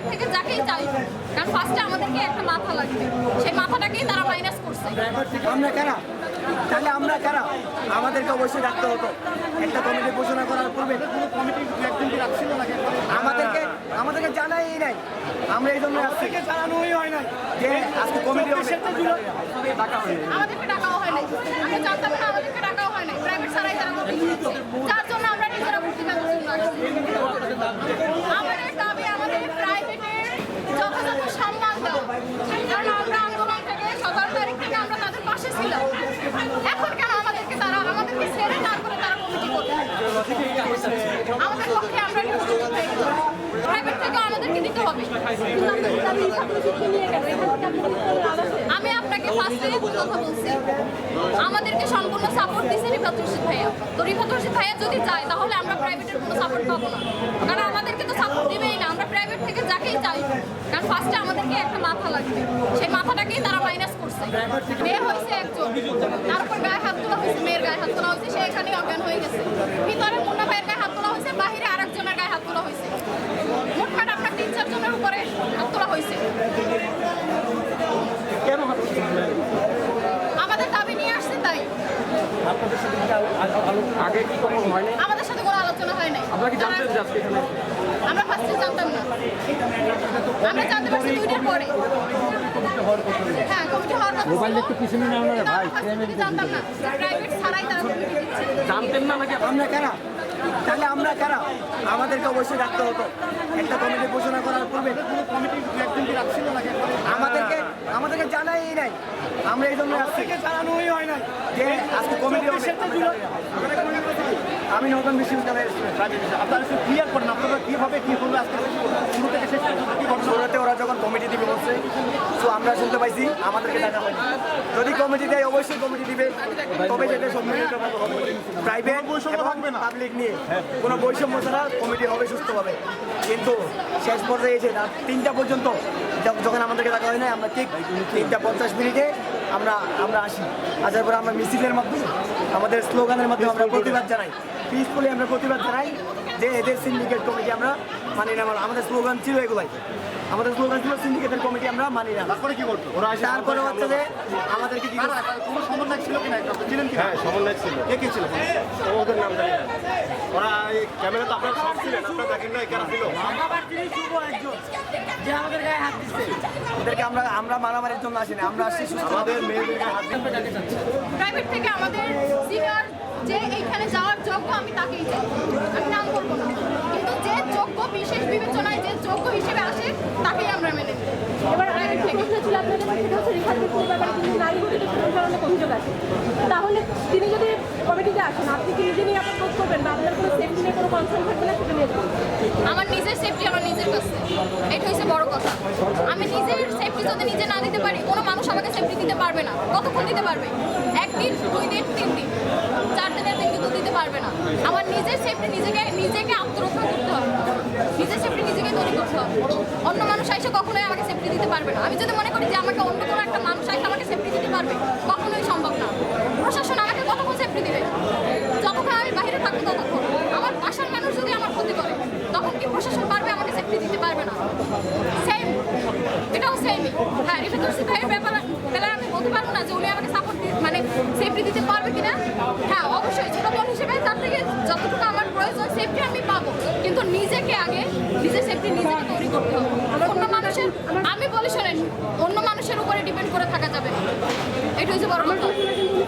থেকে যাকেই চাই কারণ ফার্স্টে আমাদেরকে একটা মাথা লাগবে। সেই মাথাটাকেই তারা মাইনাস করছে। আমরা কারা? তাহলে আমরা কারা? আমাদেরকে অবশ্যই রাখতে হতো। একটা কমিটি ঘোষণা করার পূর্বে। আমাদেরকে আমাদেরকে জানাই নাই। আমরা এই জন্য জানানোই হয় না যে আজকে কমিটি হবে। আমাদেরকে ডাকাও হয় নাই। আমরা জানতাম না আমাদেরকে ডাকাও হয় নাই প্রাইভেট ছাড়াই তারা ভর্তি দিচ্ছে যার জন্য আমরা নিজেরা ভর্তি পেতে জন্য আসছি। আমাদের দাবি আমাদের প্রাইভেটের যথাযথ সম্মান দেওয়া আমাদেরকে আমি আপনাকে আমাদেরকে সম্পূর্ণ সাপোর্ট দিছে রিফাত ভাইয়া। তো রিফাত ভাইয়া যদি যায় তাহলে আমরা প্রাইভেটের কোনো সাপোর্ট পাবো না। কারণ আমাদেরকে তো সাপোর্ট দিবেই না আমরা প্রাইভেট যাকেই চাই কারণ ফার্স্টে আমাদেরকে একটা মাথা লাগবে। সেই মাথাটাকেই তারা মাইনাস করছে। মেয়ে হয়েছে একজন। তারপর গায়ে হাত তোলা হয়েছে মেয়ের গায়ে হাত তোলা হয়েছে সে এখানেই অজ্ঞান হয়ে গেছে। ভিতরে মুন্না ভাইয়ের গায়ে হাত তোলা হয়েছে বাহিরে আরেকজনের গায়ে হাত তোলা হয়েছে। মোটমাট আপনার তিন চারজনের উপরে হাত তোলা হয়েছে। কেন আমাদের দাবি নিয়ে আসছে তাই। আপনাদের সাথে আগে কি কোনো হয় নাই? আমাদের সাথে কোনো আলোচনা হয় নাই। আপনারা কি জানতেন যে আজকে এখানে আমরা ফার্স্টে জানতাম না আমরা জানতে পারছি দুইটার পরে। হ্যাঁ কমিটি হওয়ার কথা মোবাইল একটু পিছনে নাও না ভাই জানতাম না। প্রাইভেট ছাড়াই তারা কমিটি দিচ্ছে। জানতেন না নাকি আমরা কারা? তাহলে আমরা কারা? আমাদেরকে অবশ্যই রাখতে হতো। একটা কমিটি ঘোষণা করার পূর্বে। আমাদেরকে আমাদেরকে জানাই নাই। আমরা এই জন্য আসছি। জানানোই হয় না যে আজকে কমিটি হবে। আমি নতুন বিশ্ববিদ্যালয়ের আপনারা একটু ক্লিয়ার করেন আপনারা কীভাবে কী করবে আজকে? শুরু থেকে শেষ পর্যন্ত কি শুরুতে ওরা যখন কমিটি দিবে বলছে তো আমরা শুনতে পাইছি আমাদেরকে ডাকা হয়নি। যদি কমিটি দেয় অবশ্যই কমিটি দিবে। তবে যেটা সম্মিলিত প্রাইভেট বৈষম্য থাকবে না। পাবলিক নিয়ে। কোনো বৈষম্য ছাড়া কমিটি হবে সুস্থভাবে। কিন্তু শেষ পর্যায়ে এসে রাত তিনটা পর্যন্ত যখন আমাদেরকে ডাকা হয় না আমরা ঠিক তিনটা পঞ্চাশ মিনিটে আমরা আমরা আসি। আসার পরে আমরা মিছিলের মাধ্যমে আমাদের স্লোগানের মাধ্যমে আমরা প্রতিবাদ জানাই। পিসফুলি আমরা প্রতিবাদ জানাই যে এদের সিন্ডিকেট কমিটি আমরা মানি না আমাদের স্লোগান ছিল এগুলাই। আমাদের স্লোগান ছিল সিন্ডিকেটের কমিটি আমরা মানি না তারপরে কি করতো ওরা তারপরে হচ্ছে যে আমাদেরকে কি কোনো সমন্বয় ছিল কিনা ছিলেন কি হ্যাঁ সমন্বয় ছিল। কে কে ছিল? ওদের নাম জানি ওরা এই ক্যামেরা তো আপনারা সব ছিলেন আপনারা দেখেন না কারা ছিল। ওদেরকে আমরা আমরা মারামারির জন্য আসিনি আমরা আসছি আমাদের মেয়েদের গায়ে হাত দিয়ে প্রাইভেট থেকে আমাদের যে এইখানে যাওয়ার যোগ্য আমি তাকেই চাই আমি নাম করব না। কিন্তু যে যোগ্য বিশেষ বিবেচনায় যে যোগ্য হিসেবে আসে, তাকেই আমরা মেনে নিই এবার আরেক প্রশ্ন ছিল আছে? তাহলে তিনি যদি কমিটিতে আসেন, আপনি কি নিজে আপনার বোধ করবেন বা আপনার কোনো সেফটি নিয়ে কোনো কনসার্ন থাকবে না সেটা নিয়ে। আমার নিজের সেফটি আমার নিজের কাছে। এটা হচ্ছে বড় কথা। আমি নিজের সেফটি যদি নিজে না দিতে পারি, কোনো মানুষ আমাকে সেফটি দিতে পারবে না। কতক্ষণ দিতে পারবে? একদিন, দুই দিন, তিন দিন, চার দিনের দিন কিন্তু দিতে পারবে না। আমার নিজের সেফটি নিজেকে নিজেকে আত্মরক্ষা করতে হবে। নিজের সেফটি নিজেকে তৈরি করতে হবে। অন্য মানুষ এসে কখনোই আমাকে সেফটি দিতে পারবে না। আমি যদি মনে করি যে আমাকে অন্য কোনো একটা মানুষ এসে আমাকে সেফটি দিতে পারবে কখনোই সম্ভব না প্রশাসন আমাকে কতক্ষণ সেফটি দিবে যতক্ষণ আমি বাইরে থাকব ততক্ষণ আমার বাসার মানুষ যদি আমার ক্ষতি করে তখন কি প্রশাসন পারবে দিতে পারবে না। সেম এটাও সেমই হ্যাঁ রিফাত রশিদ ভাইয়ের ব্যাপার বেলায় আমি বলতে পারব না যে উনি আমাকে সাপোর্ট মানে সেফটি দিতে পারবে কিনা? হ্যাঁ অবশ্যই, ছোট বোন হিসেবে তার থেকে যতটুকু আমার প্রয়োজন সেফটি আমি পাবো। কিন্তু নিজেকে আগে, নিজের সেফটি নিজেকে তৈরি করতে হবে। অন্য মানুষের আমি বলি শোনেন, অন্য মানুষের উপরে ডিপেন্ড করে থাকা যাবে এটা হচ্ছে বড় কথা।